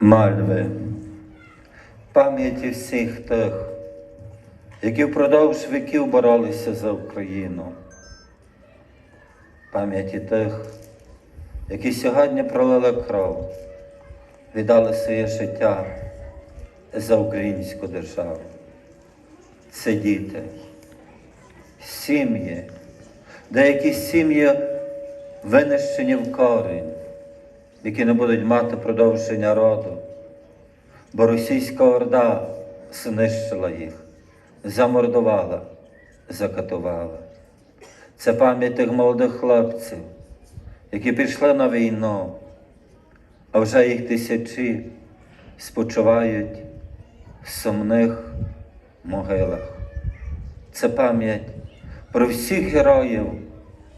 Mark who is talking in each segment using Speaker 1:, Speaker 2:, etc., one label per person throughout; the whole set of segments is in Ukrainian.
Speaker 1: мальви, пам'яті всіх тих, які впродовж віків боролися за Україну, пам'яті тих, які сьогодні пролили кров, віддали своє життя за українську державу. Це діти, сім'ї, деякі сім'ї винищені в корінь, які не будуть мати продовження роду, бо російська орда знищила їх, замордувала, закатувала. Це пам'ять тих молодих хлопців, які пішли на війну, а вже їх тисячі спочивають в сумних могилах. Це пам'ять про всіх героїв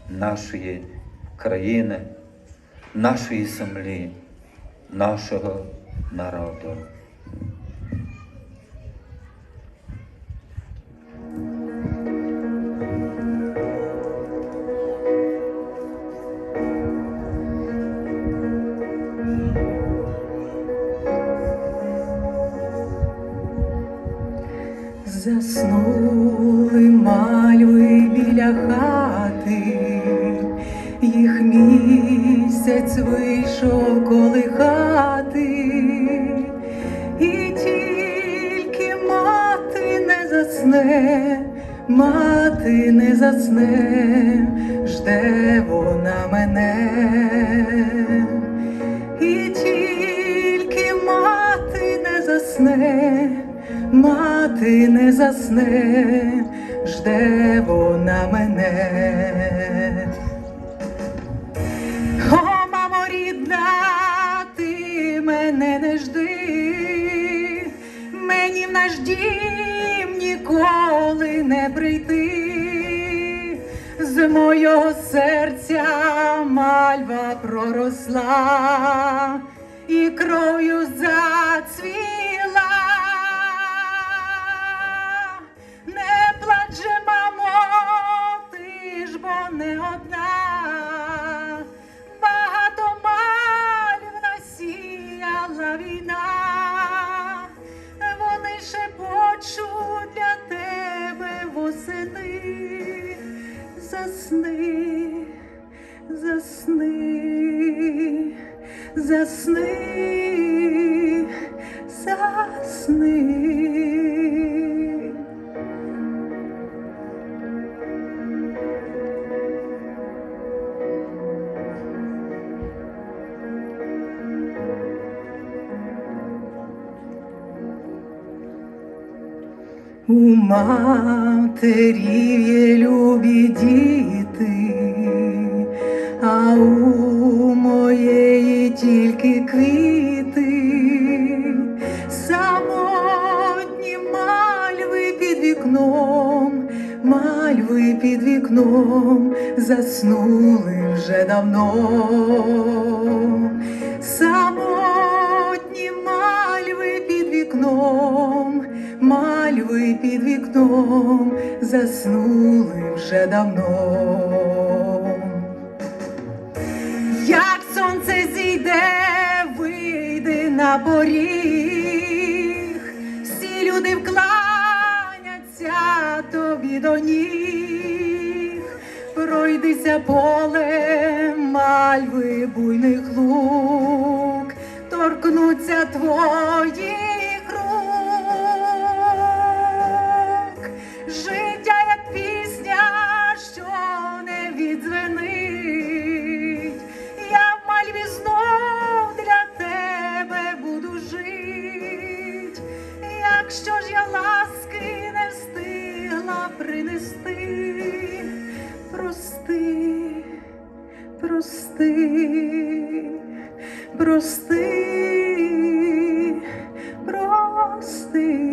Speaker 1: нашої країни, нашої землі, нашого народу.
Speaker 2: Заснули мальви біля хати, їх місяць вийшов колихати, і тільки мати не засне, мати не засне, жде вона мене. І тільки мати не засне, мати не засне, жде вона мене. Дім ніколи не прийти. З мого серця мальва проросла і кров'ю зацвіла. Засни, засни, засни, засни. У матерів є любі діти, а у моєї тільки квіти, самотні мальви під вікном, мальви під вікном заснули вже давно. Самотні мальви під вікном, мальви під вікном заснули вже давно. Як сонце зійде, вийди на поріг, всі люди вкланяться тобі до ніг, пройдися полем мальви буйних лук, торкнуться твоїх прости, прости, прости, прости.